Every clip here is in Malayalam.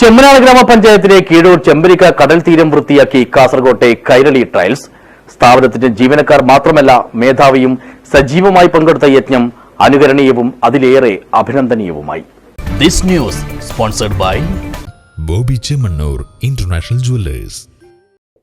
ചെമ്മനാട് ഗ്രാമപഞ്ചായത്തിലെ കീഴൂർ ചെമ്പരിക്ക കടൽ തീരം വൃത്തിയാക്കി കാസർകോട്ടെ കൈരളി ട്രയൽസ്. സ്ഥാപനത്തിന്റെ ജീവനക്കാർ മാത്രമല്ല മേധാവിയും സജീവമായി പങ്കെടുത്ത യജ്ഞം അനുകരണീയവും അതിലേറെ അഭിനന്ദനീയവുമായി. This news sponsored by Bobby Chemmanur international jewellers.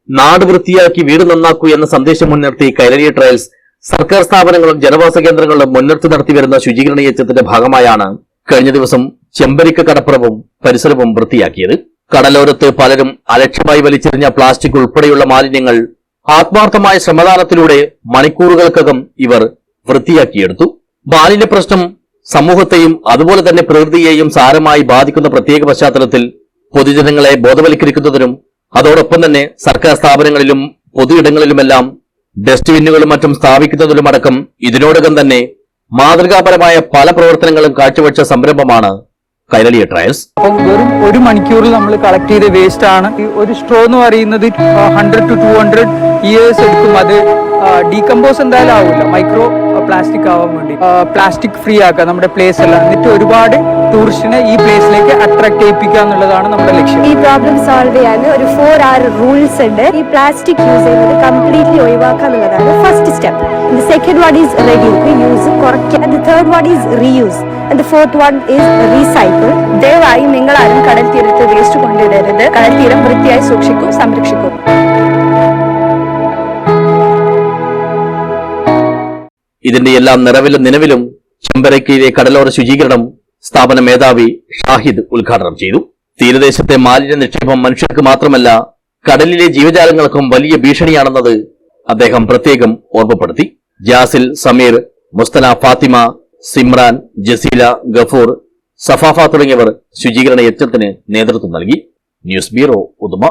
നാട് വൃത്തിയാക്കി വീട് നന്നാക്കൂ എന്ന സന്ദേശം മുൻനിർത്തി കൈരളി ട്രയൽസ് സർക്കാർ സ്ഥാപനങ്ങളും ജനവാസ കേന്ദ്രങ്ങളിലും മുൻനിർത്തി നടത്തിവരുന്ന ശുചീകരണ യജ്ഞത്തിന്റെ ഭാഗമായാണ് കഴിഞ്ഞ ദിവസം ചെമ്പരിക്ക കടപ്പുറവും പരിസരവും വൃത്തിയാക്കിയത്. കടലോരത്ത് പലരും അലക്ഷ്യമായി വലിച്ചെറിഞ്ഞ പ്ലാസ്റ്റിക് ഉൾപ്പെടെയുള്ള മാലിന്യങ്ങൾ ആത്മാർത്ഥമായ ശ്രമദാനത്തിലൂടെ മണിക്കൂറുകൾക്കകം ഇവർ വൃത്തിയാക്കിയെടുത്തു. മാലിന്യ പ്രശ്നം സമൂഹത്തെയും അതുപോലെ തന്നെ പ്രകൃതിയെയും സാരമായി ബാധിക്കുന്ന പ്രത്യേക പശ്ചാത്തലത്തിൽ പൊതുജനങ്ങളെ ബോധവൽക്കരിക്കുന്നതിനും അതോടൊപ്പം തന്നെ സർക്കാർ സ്ഥാപനങ്ങളിലും പൊതുയിടങ്ങളിലുമെല്ലാം ഡസ്റ്റ്ബിന്നുകളും മറ്റും സ്ഥാപിക്കുന്നതിലുമടക്കം ഇതിനോടകം തന്നെ മാതൃകാപരമായ പല പ്രവർത്തനങ്ങളും കാഴ്ചവെച്ച സംരംഭമാണ് കൈരളിയ ട്രയൽസ്. അപ്പം വെറും ഒരു മണിക്കൂറിൽ നമ്മൾ കളക്ട് ചെയ്ത വേസ്റ്റ് ആണ്. ഒരു സ്ട്രോ എന്ന് പറയുന്നത് hundred two two hundred years എടുക്കും. അത് ഡീകമ്പോസ് എന്തായാലും ആവില്ല മൈക്രോ പ്ലാസ്റ്റിക് ആവാൻ വേണ്ടി. പ്ലാസ്റ്റിക് ഫ്രീ ആക്കുക നമ്മുടെ പ്ലേസ് എല്ലാം. എന്നിട്ട് ഒരുപാട് ടൂറിസ്റ്റിനെ ഈ പ്ലേസിലേക്ക് അട്രാക്ട് ചെയ്യിപ്പിക്കുക എന്നുള്ളതാണ് നമ്മുടെ ലക്ഷ്യം. ഈ പ്രോബ്ലം സോൾവ് ചെയ്യാൻ ഒരു ഫോർ ആർ റൂൾസ് ഉണ്ട്. ഈ പ്ലാസ്റ്റിക് യൂസ് ചെയ്യുന്നത് കംപ്ലീറ്റ്ലി ഒഴിവാക്കുക എന്നുള്ളതാണ് first step second one is reduce use കുറയ്ക്കുക. Third one is reuse and fourth one is recycle ദയവായി നിങ്ങൾ ആരും കടൽ തീരത്ത് വേസ്റ്റ് കൊണ്ടിടരുത് കടൽ തീരം വൃത്തിയായി സൂക്ഷിക്കും സംരക്ഷിക്കും. ഇതിന്റെ എല്ലാം നിറവിലും നിലവിലും ചെമ്പരക്കയിലെ കടലോര ശുചീകരണം സ്ഥാപന മേധാവി ഷാഹിദ് ഉദ്ഘാടനം ചെയ്തു. തീരദേശത്തെ മാലിന്യ നിക്ഷേപം മനുഷ്യർക്ക് മാത്രമല്ല കടലിലെ ജീവജാലങ്ങൾക്കും വലിയ ഭീഷണിയാണെന്നത് അദ്ദേഹം പ്രത്യേകം ഓർമ്മപ്പെടുത്തി. ജാസിൽ സമീർ മുസ്തന ഫാത്തിമ സിമ്രാൻ ജസീല ഗഫൂർ സഫാഫ തുടങ്ങിയവർ ശുചീകരണ യജ്ഞത്തിന് നേതൃത്വം നൽകി. News bureau Uduma.